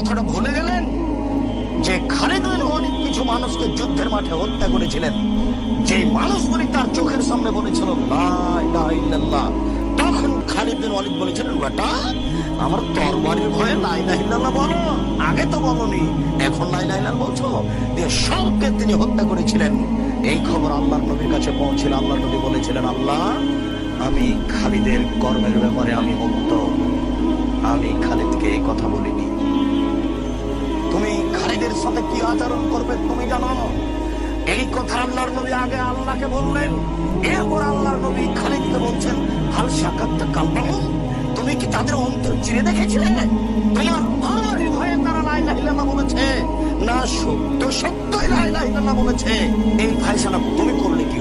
কথাটা ভুলে গেলেন? যে খালিদ বিন ওয়ালিদ কিছু মানুষকে যুদ্ধের মাঠে হত্যা করেছিলেন যে মানুষগুলি তার চোখের সামনে বলেছিল তখন খালিদ বিন ওয়ালিদ বলেছিলেন, বেটা, আমার তরবারির ভয়ে লা ইলাহা ইল্লাল্লাহ বলো। আগে তো বলনি, এখন লা ইলাহা বলছো। দিয়ে সবকে তিনি হত্যা করেছিলেন। এই খবর আল্লাহর নবীর কাছে পৌঁছিল। আল্লাহর নবী বলেছিলেন, আল্লাহ, আমি খালিদের কর্মের ব্যাপারে আমি মুক্ত। আমি খালিদকে এই কথা বলিনি। তুমি সাথে কি আচরণ করবে তুমি জানো? এই কথা আল্লাহর নবী আগে আল্লাহকে বললেন। এরপর আল্লাহর নবী খালিদকে বলছেন, হাল সাকাতটা কাল্পাহ তুমি কি তাদের অন্তর চিরে দেখেছিলে? তোমার আমার ভয়ে তারা বলেছে। না, সত্য সত্যই বলেছে। এই ফাইসালা তুমি করলে কি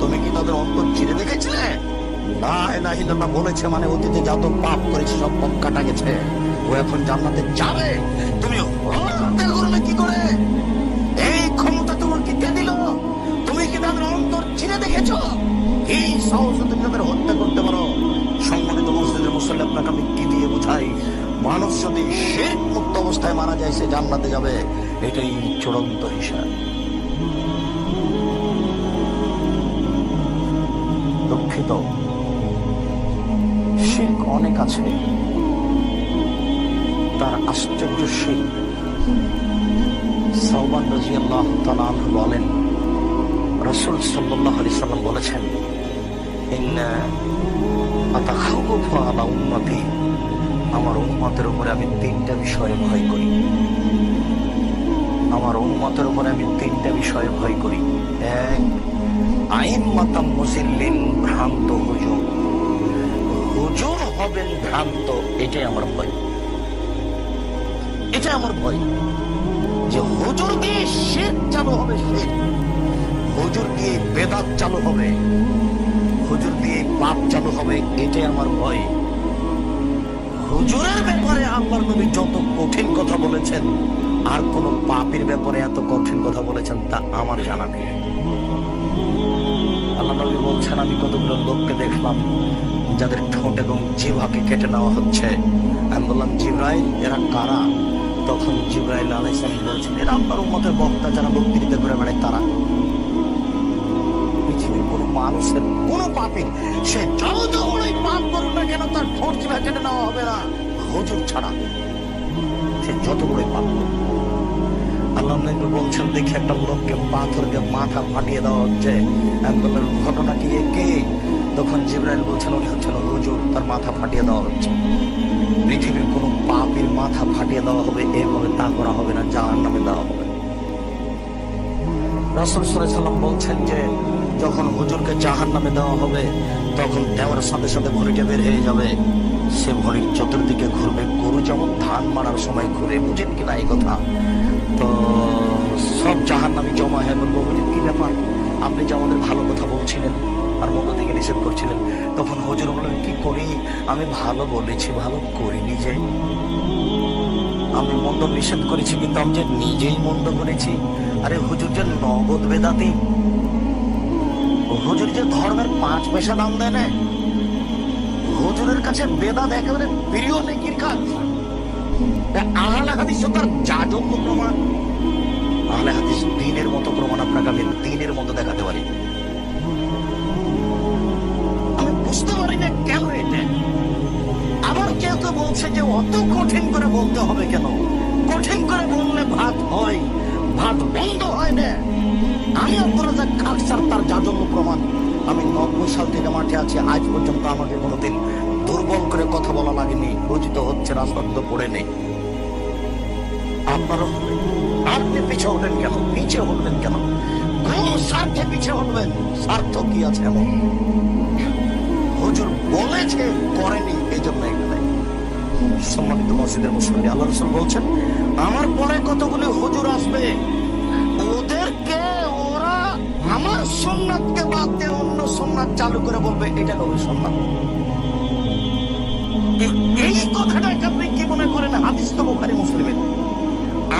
তুমি কি তাদের অন্তর দেখেছিলে? বলেছে মানে অতীতে যত পাপ করেছে সব পাপ কাটা গেছে। ও এখন জান্নাতে যাবে। তুমি হত্যা করলে কি করে? এই ক্ষমতা তোমার কি কে দিল? তুমি কি তাদের অন্তর চিরে দেখেছ? এই সাহস তুমি তাদের হত্যা করতে পারো। সম্মানিত মসজিদের মুসল্লি, আপনাকে আমি কি দিয়ে বোঝাই? মানুষ যদি শেখ মুক্ত অবস্থায় মারা যায়, সে জান্নাতে যাবে। এটাই চূড়ান্ত হিসাব। দুঃখিত। শিল্প অনেক আছে। তার আশ্চর্য শিল্প সালমান রাজি আল্লাহ বলেন, রসুল সাল্লাহ আলি সাল্লাম বলেছেন আমার উম্মতের উপরে আমি তিনটা বিষয়ে ভয় করি। আমার উম্মতের উপরে আমি তিনটা বিষয়ে ভয় করি। এক আইন মাতাম মুসিল্লিন ভ্রান্ত হুজুর। হুজুর হবেন ভ্রান্ত, এটাই আমার ভয়। এটা আমার ভয়। যে হুজুর দিয়ে শেখ চালু হবে শেখ হুজুর দিয়ে বেদাত চালু হবে হুজুর দিয়ে পাপ চালু হবে, এটাই আমার ভয়। হুজুরের ব্যাপারে আল্লাহর নবী যত কঠিন কথা বলেছেন, আর কোন পাপের ব্যাপারে এত কঠিন কথা বলেছেন, তা আমার জানা নেই। আল্লাহ নবী বলছেন, আমি কতগুলো লোককে দেখলাম, যাদের ঠোঁট এবং জিভাকে কেটে নেওয়া হচ্ছে। আমি বললাম, জিব্রাইল, এরা কারা? তখন জিব্রাইল আলাইসালাম বলছেন, এরা আপনার উন্মতের বক্তা যারা বক্তৃতা করে বেড়ায় তারা। পৃথিবীর কোন মানুষের কোন পাপের সে যত বড়ই পাপ করুক না কেন তার ঠোঁট জিভা কেটে নেওয়া হবে না। হজুর ছাড়া সে যত বড়ই পাপ করুক। আল্লাহ নবী বলছেন, দেখি একটা লোককে পাথর দিয়ে মাথা ফাটিয়ে দেওয়া হচ্ছে। আমি বললাম ঘটনা কি কে তখন জিব্রাইল বলছেন উনি হচ্ছেন হুজুর, তার মাথা ফাটিয়ে দেওয়া হচ্ছে। পৃথিবীর কোনো পাপের মাথা ফাটিয়ে দেওয়া হবে, এভাবে তা করা হবে না জাহার নামে দেওয়া হবে। রাসুল সাল্লাম বলছেন যে, যখন হুজুরকে জাহান নামে দেওয়া হবে, তখন দেওয়ার সাথে সাথে ঘড়িটা বের হয়ে যাবে। সে ঘড়ির চতুর্দিকে ঘুরবে, গরু যেমন ধান মারার সময় ঘুরে বুঝেন কিনা এই কথা? তো সব জাহান নামে জমা হয়ে বলব হুজুর কি ব্যাপার? আপনি যে আমাদের ভালো কথা বলছিলেন আর মন্দ থেকে নিষেধ করছিলেন, তখন হজুর বললেন কি করি? আমি ভালো বলেছি, ভালো করিনি যে। আমি মন্দ নিষেধ করেছি, কিন্তু আমি যে নিজেই মন্দ করেছি। আরে হুজুর যে নগদ বেদাতি হুজুর যে ধর্মের পাঁচ পয়সা দাম দেয় না? হুজুরের কাছে বেদাত একেবারে প্রিয় নেকির কাজ। আহলে হাদিস তো তার যাজন্য প্রমাণ। আহলে হাদিস দিনের মতো প্রমাণ আপনাকে আমি দিনের মতো দেখাতে পারি। আমি বুঝতে পারি না কেন এটা। আবার কেউ তো বলছে যে অত কঠিন করে বলতে হবে কেন? কঠিন করে বললে ভাত হয়, ভাত বন্ধ হয় না। আমি আপনারা যা কালচার তার যাজন্য প্রমাণ। আমি নব্বই সাল থেকে মাঠে আছি, আজ পর্যন্ত আমাকে কোনোদিন দুর্বল করে কথা বলা লাগেনি, রচিত হচ্ছে রাস্তার তো পড়ে নেই। আপনারও আপনি পিছে হলেন কেন? পিছে হলেন কেন? কোন স্বার্থে পিছে হলবেন স্বার্থ কি আছে এমন? হুজুর বলেছে, করেনি এই জন্য এখানে। সম্মানিত মসজিদের মুসল্লি, আল্লাহ রসুল বলছেন, আমার পরে কতগুলি হুজুর আসবে? চালু করে বলবে, এটা নবীর সম্ভব এই কথাটাকে আপনি কি মনে করেন হাদিস তো বোখারি, মুসলিমের।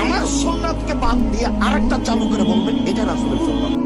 আমার সোমনাথকে বাদ দিয়ে আরেকটা চালু করে বলবেন এটা রাসুলের সোমনাথ